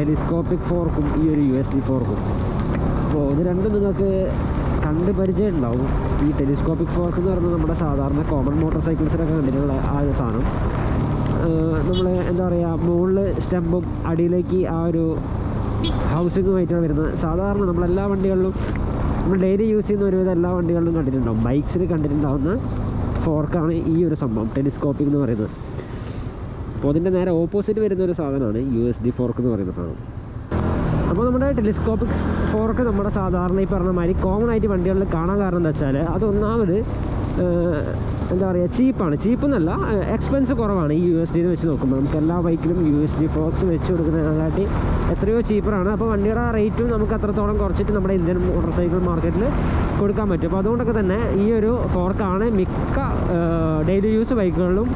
Telescopic ഫോർക്കും ഈ ഒരു U S D ഫോർക്കും അപ്പോൾ ഇത് രണ്ടും നിങ്ങൾക്ക് കണ്ട് പരിചയം ഉണ്ടാവും. ഈ ടെലിസ്കോപ്പിക് ഫോർക്ക് എന്ന് പറയുന്നത് നമ്മുടെ സാധാരണ കോമൺ മോട്ടോർ സൈക്കിൾസിലൊക്കെ കണ്ടിട്ടുള്ള ആ ഒരു സാധനം. നമ്മൾ എന്താ പറയുക മുകളിൽ സ്റ്റെമ്പും അടിയിലേക്ക് ആ ഒരു ഹൗസിങ്ങുമായിട്ടാണ് വരുന്നത്. സാധാരണ നമ്മളെല്ലാ വണ്ടികളിലും നമ്മൾ ഡെയിലി യൂസ് ചെയ്യുന്ന ഒരുവിധം എല്ലാ വണ്ടികളിലും കണ്ടിട്ടുണ്ടാവും. ബൈക്സിൽ കണ്ടിട്ടുണ്ടാവുന്ന ഫോർക്കാണ് ഈ ഒരു സംഭവം ടെലിസ്കോപ്പിക് എന്ന് പറയുന്നത്. അപ്പോൾ അതിന്റെ നേരെ ഓപ്പോസിറ്റ് വരുന്ന ഒരു സാധനമാണ് യു എസ് ഡി ഫോർക്ക് എന്ന് പറയുന്ന സാധനം. അപ്പോൾ നമ്മുടെ ടെലിസ്കോപ്പിക് ഫോർക്ക് നമ്മുടെ സാധാരണ ഈ പറഞ്ഞ മാതിരി കോമൺ ആയിട്ട് വണ്ടികളിൽ കാണാൻ കാരണം എന്താ വെച്ചാൽ അത് ഒന്നാമത് എന്താ പറയുക ചീപ്പാണ്. ചീപ്പ് എന്നല്ല എക്സ്പെൻസ് കുറവാണ് ഈ യു എസ് ഡിന്ന് വെച്ച് നോക്കുമ്പോൾ. നമുക്ക് എല്ലാ ബൈക്കിലും യു എസ് ഡി ഫോക്സ് വെച്ച് കൊടുക്കുന്നതിനെക്കാട്ടി എത്രയോ ചീപ്പറാണ് അപ്പോൾ വണ്ടിയുടെ റേറ്റും നമുക്ക് അത്രത്തോളം കുറച്ചിട്ട് നമ്മുടെ ഇന്ത്യൻ മോട്ടോർ സൈക്കിൾ മാർക്കറ്റിൽ കൊടുക്കാൻ പറ്റും. അപ്പോൾ അതുകൊണ്ടൊക്കെ തന്നെ ഈ ഒരു ഫോർക്കാണ് മിക്ക ഡെയിലി യൂസ് ബൈക്കുകളിലും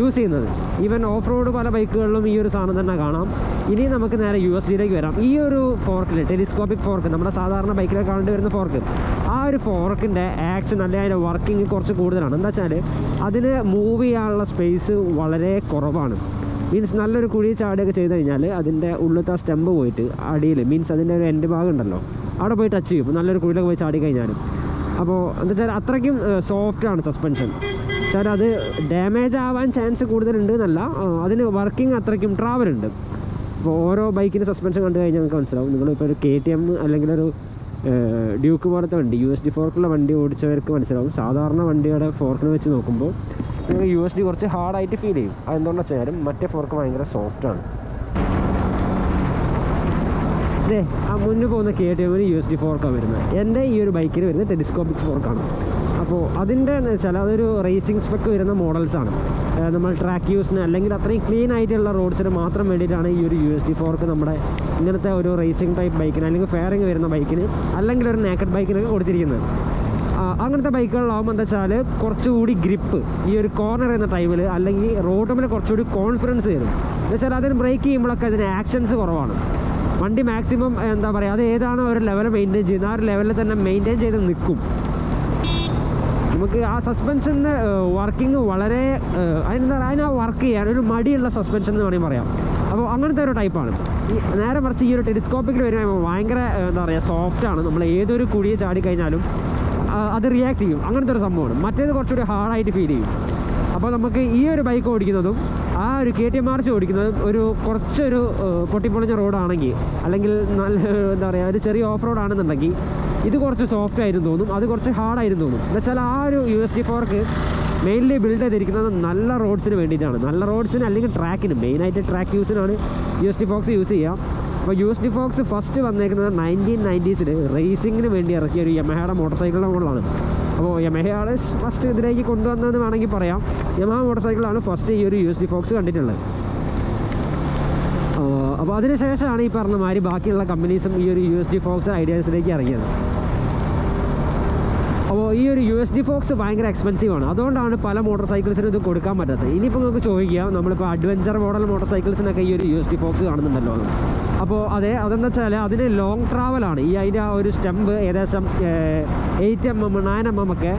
യൂസ് ചെയ്യുന്നത്. ഈവൻ ഓഫ് റോഡ് പല ബൈക്കുകളിലും ഈ ഒരു സാധനം തന്നെ കാണാം. ഇനി നമുക്ക് നേരെ യു എസ് ഡിയിലേക്ക് വരാം. ഈ ഒരു ഫോർക്കിൽ ടെലിസ്കോപ്പിക് ഫോർക്ക് നമ്മുടെ സാധാരണ ബൈക്കിലൊക്കെ വരുന്ന ഫോർക്ക് ആ ഒരു ഫോർക്കിന്റെ ആക്ഷൻ അല്ലെങ്കിൽ അതിന്റെ വർക്കിംഗ് കുറച്ച് കൂടുതലാണ്. എന്താ വെച്ചാൽ അതിന് മൂവ് ചെയ്യാനുള്ള സ്പേസ് വളരെ കുറവാണ്. മീൻസ് നല്ലൊരു കുഴി ചാടിയൊക്കെ ചെയ്ത് കഴിഞ്ഞാൽ അതിന്റെ ഉള്ളിലത്തെ സ്റ്റെമ്പ് പോയിട്ട് അടിയിൽ മീൻസ് അതിന്റെ ഒരു എൻഡ് ഭാഗം ഉണ്ടല്ലോ അവിടെ പോയി ടച്ച് ചെയ്യും. നല്ലൊരു കുഴിയിലൊക്കെ പോയി ചാടി കഴിഞ്ഞാൽ അപ്പോൾ എന്താ വെച്ചാൽ അത്രയ്ക്കും സോഫ്റ്റാണ് സസ്പെൻഷൻ വെച്ചാൽ അത് ഡാമേജ് ആവാൻ ചാൻസ് കൂടുതലുണ്ട് എന്നല്ല അതിന് വർക്കിംഗ് അത്രയ്ക്കും ട്രാവൽ ഉണ്ട്. അപ്പോൾ ഓരോ ബൈക്കിന് സസ്പെൻഷൻ കണ്ടു കഴിഞ്ഞാൽ നിങ്ങൾക്ക് മനസ്സിലാവും. നിങ്ങളിപ്പോൾ ഒരു കെ ടി എം അല്ലെങ്കിൽ ഒരു ഡ്യൂക്ക് പോലത്തെ വണ്ടി യു എസ് ഡി ഫോർക്കുള്ള വണ്ടി ഓടിച്ചവർക്ക് മനസ്സിലാവും. സാധാരണ വണ്ടിയുടെ ഫോർക്കിന് വെച്ച് നോക്കുമ്പോൾ നിങ്ങൾക്ക് യു എസ് ഡി കുറച്ച് ഹാർഡായിട്ട് ഫീൽ ചെയ്യും. അതെന്തുകൊണ്ടെന്ന് വെച്ചാലും മറ്റേ ഫോർക്ക് ഭയങ്കര സോഫ്റ്റാണ് ഇതേ ആ മുന്നിൽ പോകുന്ന കെ ടി എമ്മിന് യു എസ് ഡി ഫോർക്കാണ് വരുന്നത് എന്റെ ഈ ഒരു ബൈക്കിന് വരുന്നത് ടെലിസ്കോപ്പിക് ഫോർക്കാണ് അപ്പോൾ അതിന്റെ എന്ന് വെച്ചാൽ അതൊരു റേസിംഗ് സ്പെക്ക് വരുന്ന മോഡൽസാണ് നമ്മൾ ട്രാക്ക് യൂസിന് അല്ലെങ്കിൽ അത്രയും ക്ലീൻ ആയിട്ടുള്ള റോഡ്സിന് മാത്രം വേണ്ടിയിട്ടാണ് ഈ ഒരു യു എസ് ഡി ഫോർക്ക് നമ്മുടെ ഇങ്ങനത്തെ ഒരു റേസിംഗ് ടൈപ്പ് ബൈക്കിന് അല്ലെങ്കിൽ ഫെയറിങ് വരുന്ന ബൈക്കിന് അല്ലെങ്കിൽ ഒരു നാക്കഡ് ബൈക്കിനൊക്കെ കൊടുത്തിരിക്കുന്നത്. അങ്ങനത്തെ ബൈക്കുകളിലാവുമ്പോൾ എന്താ വെച്ചാൽ കുറച്ചുകൂടി ഗ്രിപ്പ് ഈ ഒരു കോർണർ എന്ന ടൈമിൽ അല്ലെങ്കിൽ റോഡ് റോഡുമിൽ കുറച്ചുകൂടി കോൺഫിഡൻസ് തരും എന്ന് വെച്ചാൽ അതിന് ബ്രേക്ക് ചെയ്യുമ്പോഴൊക്കെ അതിന് ആക്ഷൻസ് കുറവാണ്. വണ്ടി മാക്സിമം എന്താ പറയുക അത് ഏതാണോ ഒരു ലെവൽ മെയിന്റെയിൻ ചെയ്യുന്നത്? ആ ഒരു ലെവലിൽ തന്നെ മെയിന്റെയിൻ ചെയ്ത് നിൽക്കും. നമുക്ക് ആ സസ്പെൻഷന് വർക്കിംഗ് വളരെ അതിനെന്താ പറയുക അതിനാ വർക്ക് ചെയ്യാൻ ഒരു മടിയുള്ള സസ്പെൻഷൻ എന്ന് വേണമെങ്കിൽ പറയാം. അപ്പോൾ അങ്ങനത്തെ ഒരു ടൈപ്പാണ് ഈ നേരെ മറിച്ച് ഈ ഒരു ടെലിസ്കോപ്പിക്കിൽ വരുമ്പോൾ ഭയങ്കര എന്താ പറയുക സോഫ്റ്റാണ് നമ്മൾ ഏതൊരു കുഴിയെ ചാടിക്കഴിഞ്ഞാലും അത് റിയാക്ട് ചെയ്യും. അങ്ങനത്തെ ഒരു സംഭവമാണ്. മറ്റേത് കുറച്ചുകൂടി ഹാർഡായിട്ട് ഫീൽ ചെയ്യും. അപ്പോൾ നമുക്ക് ഈ ഒരു ബൈക്ക് ഓടിക്കുന്നതും ആ ഒരു കെ ടി എം മാർച്ച് ഓടിക്കുന്നത് ഒരു കുറച്ചൊരു പൊട്ടിപ്പൊളിഞ്ഞ റോഡാണെങ്കിൽ അല്ലെങ്കിൽ നല്ല എന്താ പറയുക ഒരു ചെറിയ ഓഫ് റോഡ് ആണെന്നുണ്ടെങ്കിൽ ഇത് കുറച്ച് സോഫ്റ്റ് ആയിരുന്നു തോന്നും അത് കുറച്ച് ഹാർഡായിരുന്നു തോന്നും. എന്ന് വെച്ചാൽ ആ ഒരു U S D fork mainly build ചെയ്തിരിക്കുന്നത് നല്ല റോഡ്സിന് വേണ്ടിയിട്ടാണ്. നല്ല റോഡ്സിന് അല്ലെങ്കിൽ ട്രാക്കിന് മെയിനായിട്ട് track യൂസിനാണ് U S D forks use ചെയ്യുക. അപ്പോൾ U S D forks first വന്നേക്കുന്നത് നയന്റീൻ നയന്റീസിൽ റേസിങ്ങിന് വേണ്ടി ഇറക്കിയ ഒരു യമഹയുടെ മോട്ടോർ സൈക്കിളിന്റെ മുകളിലാണ് അപ്പോൾ യമഹയാണ് ഫസ്റ്റ് ഇതിലേക്ക് കൊണ്ടുവന്നതെന്ന് വേണമെങ്കിൽ പറയാം. യമഹ മോട്ടോർ സൈക്കിളാണ് ഫസ്റ്റ് ഈ ഒരു യു എസ് ഡി ഫോക്സ് കണ്ടിട്ടുള്ളത്. അപ്പോൾ അതിനുശേഷമാണ് ഈ പറഞ്ഞ മാതിരി ബാക്കിയുള്ള കമ്പനീസും ഈ ഒരു യു എസ് ഡി ഫോക്സ് ഐഡിയാസിലേക്ക് ഇറങ്ങിയത്. അപ്പോൾ ഈ ഒരു യു എസ് ഡി ഫോക്സ് ഭയങ്കര എക്സ്പെൻസീവ് ആണ്. അതുകൊണ്ടാണ് പല മോട്ടോർ സൈക്കിൾസിനും ഇത് കൊടുക്കാൻ പറ്റാത്തത്. ഇനിയിപ്പോൾ നിങ്ങൾക്ക് ചോദിക്കുക നമ്മളിപ്പോൾ അഡ്വഞ്ചർ മോഡൽ മോട്ടോർ സൈക്കിൾസിനൊക്കെ ഈ ഒരു യു എസ് ഡി ഫോക്സ് കാണുന്നുണ്ടല്ലോ അപ്പോൾ അതെ അതെന്താ വെച്ചാൽ അതിന് ലോങ് ട്രാവലാണ് ഈ അതിന്റെ ഒരു സ്റ്റെമ്പ് ഏകദേശം eight M M nine M M ഒക്കെ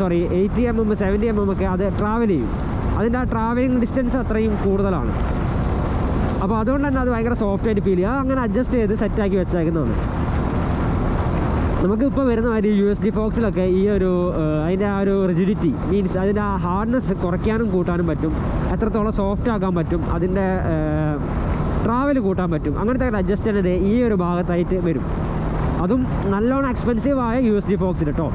sorry eighty M M seventy M M ഒക്കെ അത് ട്രാവൽ ചെയ്യും. അതിന്റെ ആ ട്രാവലിംഗ് ഡിസ്റ്റൻസ് അത്രയും കൂടുതലാണ്. അപ്പോൾ അതുകൊണ്ട് തന്നെ അത് ഭയങ്കര സോഫ്റ്റ് ആയിട്ട് ഫീൽ ചെയ്യുക അങ്ങനെ അഡ്ജസ്റ്റ് ചെയ്ത് സെറ്റാക്കി വെച്ചേക്കുന്നതാണ്. നമുക്ക് ഇപ്പോൾ വരുന്ന മാതിരി യു എസ് ഡി ഫോക്സിലൊക്കെ ഈ ഒരു അതിന്റെ ആ ഒരു റിജിഡിറ്റി മീൻസ് അതിന്റെ ആ ഹാർഡ്നെസ് കുറയ്ക്കാനും കൂട്ടാനും പറ്റും. എത്രത്തോളം സോഫ്റ്റ് ആക്കാൻ പറ്റും. അതിന്റെ ട്രാവൽ കൂട്ടാൻ പറ്റും. അങ്ങനത്തെ അഡ്ജസ്റ്റ് ചെയ്യുന്നത് ഈ ഒരു ഭാഗത്തായിട്ട് വരും. അതും നല്ലോണം എക്സ്പെൻസീവ് ആയ യു എസ് ഡി ഫോക്സിൽ കേട്ടോ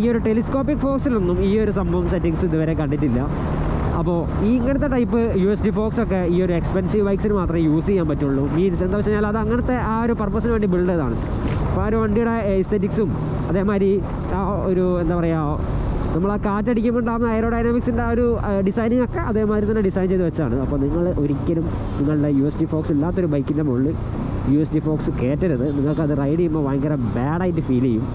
ഈ ഒരു ടെലിസ്കോപ്പിക് ഫോക്സിലൊന്നും ഈ ഒരു സംഭവം സെറ്റിങ്സ് ഇതുവരെ കണ്ടിട്ടില്ല. അപ്പോൾ ഈ ഇങ്ങനത്തെ type U S D forks ഒക്കെ ഈ ഒരു എക്സ്പെൻസീവ് ബൈക്സിന് മാത്രമേ യൂസ് ചെയ്യാൻ പറ്റുള്ളൂ. മീൻസ് എന്താ വെച്ച് കഴിഞ്ഞാൽ അത് അങ്ങനത്തെ ആ ഒരു പർപ്പസിന് വേണ്ടി ബിൽഡ് ചെയ്തതാണ്. അപ്പോൾ ആ ഒരു വണ്ടിയുടെ എസ്തെറ്റിക്സും അതേമാതിരി ആ ഒരു എന്താ പറയുക നമ്മൾ ആ കാറ്റടിക്കുമ്പോൾ ഉണ്ടാകുന്ന എയറോഡൈനാമിക്സിന്റെ ആ ഒരു ഡിസൈനിങ് ഒക്കെ അതേമാതിരി തന്നെ ഡിസൈൻ ചെയ്ത് വെച്ചാണ് അപ്പോൾ നിങ്ങൾ ഒരിക്കലും നിങ്ങളുടെ യു എസ് ഡി ഫോക്സ് ഇല്ലാത്തൊരു ബൈക്കിന്റെ മുകളിൽ യു എസ് ഡി ഫോക്സ് കയറ്റരുത് നിങ്ങൾക്കത് റൈഡ് ചെയ്യുമ്പോൾ ഭയങ്കര ബാഡായിട്ട് ഫീൽ ചെയ്യും.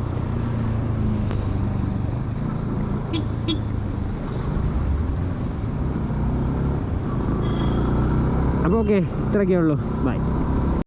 അപ്പോൾ ഓക്കെ ഇത്രയൊക്കെ ഉള്ളൂ. ബൈ